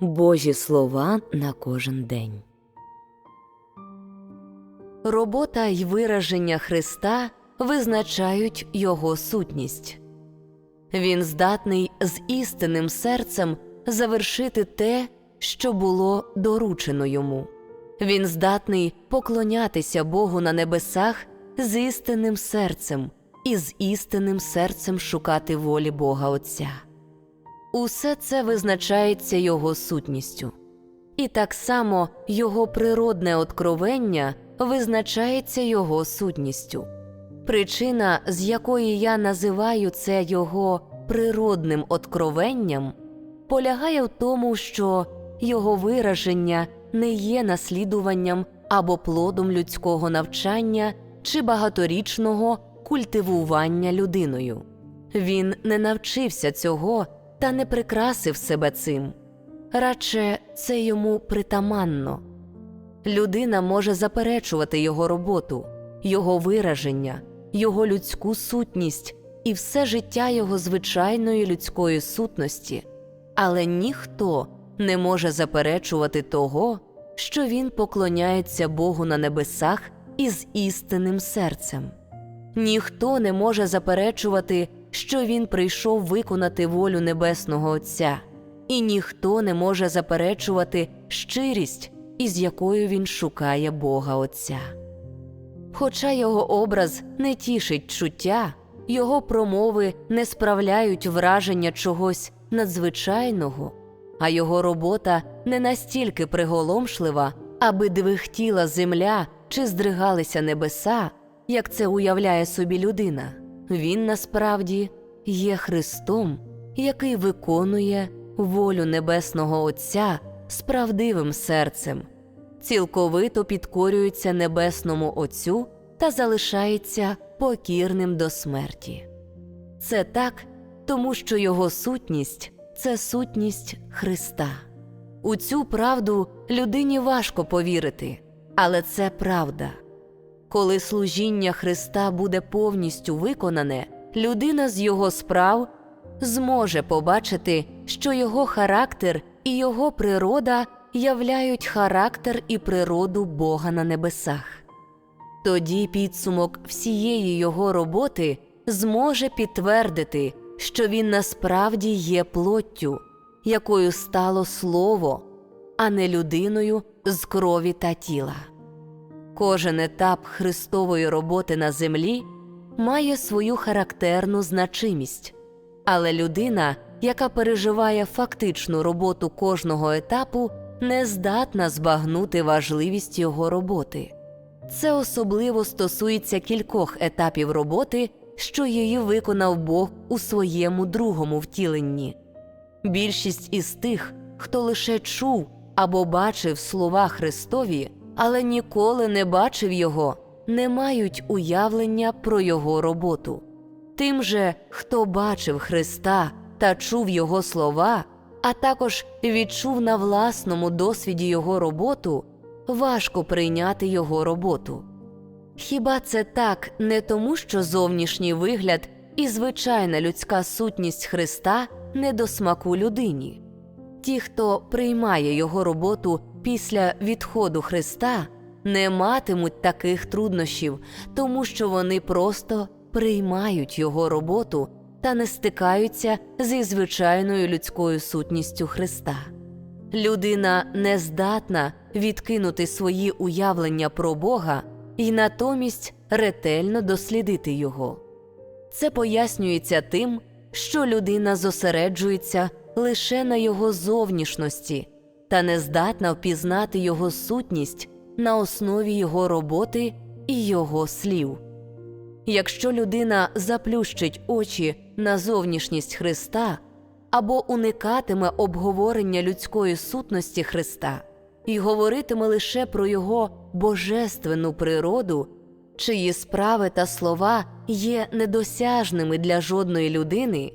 Божі слова на кожен день. Робота й вираження Христа визначають Його сутність. Він здатний з істинним серцем завершити те, що було доручено йому. Він здатний поклонятися Богу на небесах з істинним серцем і з істинним серцем шукати волі Бога Отця. Усе це визначається Його сутністю. І так само Його природне откровення визначається Його сутністю. Причина, з якої я називаю це Його природним откровенням, полягає в тому, що Його вираження не є наслідуванням або плодом людського навчання чи багаторічного культивування людиною. Він не навчився цього та не прикрасив себе цим. Радше це йому притаманно. Людина може заперечувати його роботу, його вираження, його людську сутність і все життя його звичайної людської сутності, але ніхто не може заперечувати того, що він поклоняється Богу на небесах із істинним серцем. Ніхто не може заперечувати, що він прийшов виконати волю Небесного Отця, і ніхто не може заперечувати щирість, із якою він шукає Бога Отця. Хоча його образ не тішить чуття, його промови не справляють враження чогось надзвичайного, а його робота не настільки приголомшлива, аби двихтіла земля чи здригалися небеса, як це уявляє собі людина. Він насправді є Христом, який виконує волю Небесного Отця з правдивим серцем, цілковито підкорюється Небесному Отцю та залишається покірним до смерті. Це так, тому що його сутність це сутність Христа. У цю правду людині важко повірити, але це правда. Коли служіння Христа буде повністю виконане, людина з його справ зможе побачити, що його характер і його природа являють характер і природу Бога на небесах. Тоді підсумок всієї його роботи зможе підтвердити, що він насправді є плоттю, якою стало слово, а не людиною з крові та тіла. Кожен етап Христової роботи на землі має свою характерну значимість, але людина, яка переживає фактичну роботу кожного етапу, не здатна збагнути важливість його роботи. Це особливо стосується кількох етапів роботи, що її виконав Бог у своєму другому втіленні. Більшість із тих, хто лише чув або бачив слова Христові, але ніколи не бачив Його, не мають уявлення про Його роботу. Тим же, хто бачив Христа та чув Його слова, а також відчув на власному досвіді Його роботу, важко прийняти Його роботу. Хіба це так не тому, що зовнішній вигляд і звичайна людська сутність Христа не до смаку людині? Ті, хто приймає його роботу після відходу Христа, не матимуть таких труднощів, тому що вони просто приймають його роботу та не стикаються зі звичайною людською сутністю Христа. Людина не здатна відкинути свої уявлення про Бога і натомість ретельно дослідити його. Це пояснюється тим, що людина зосереджується лише на його зовнішності та не здатна впізнати його сутність на основі його роботи і його слів. Якщо людина заплющить очі на зовнішність Христа або уникатиме обговорення людської сутності Христа і говоритиме лише про його божественну природу, чиї справи та слова є недосяжними для жодної людини,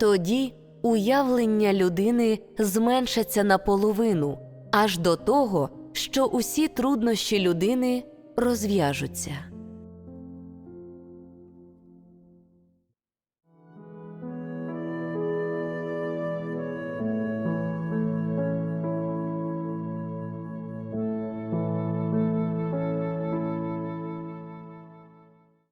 тоді уявлення людини зменшаться наполовину аж до того, що усі труднощі людини розв'яжуться.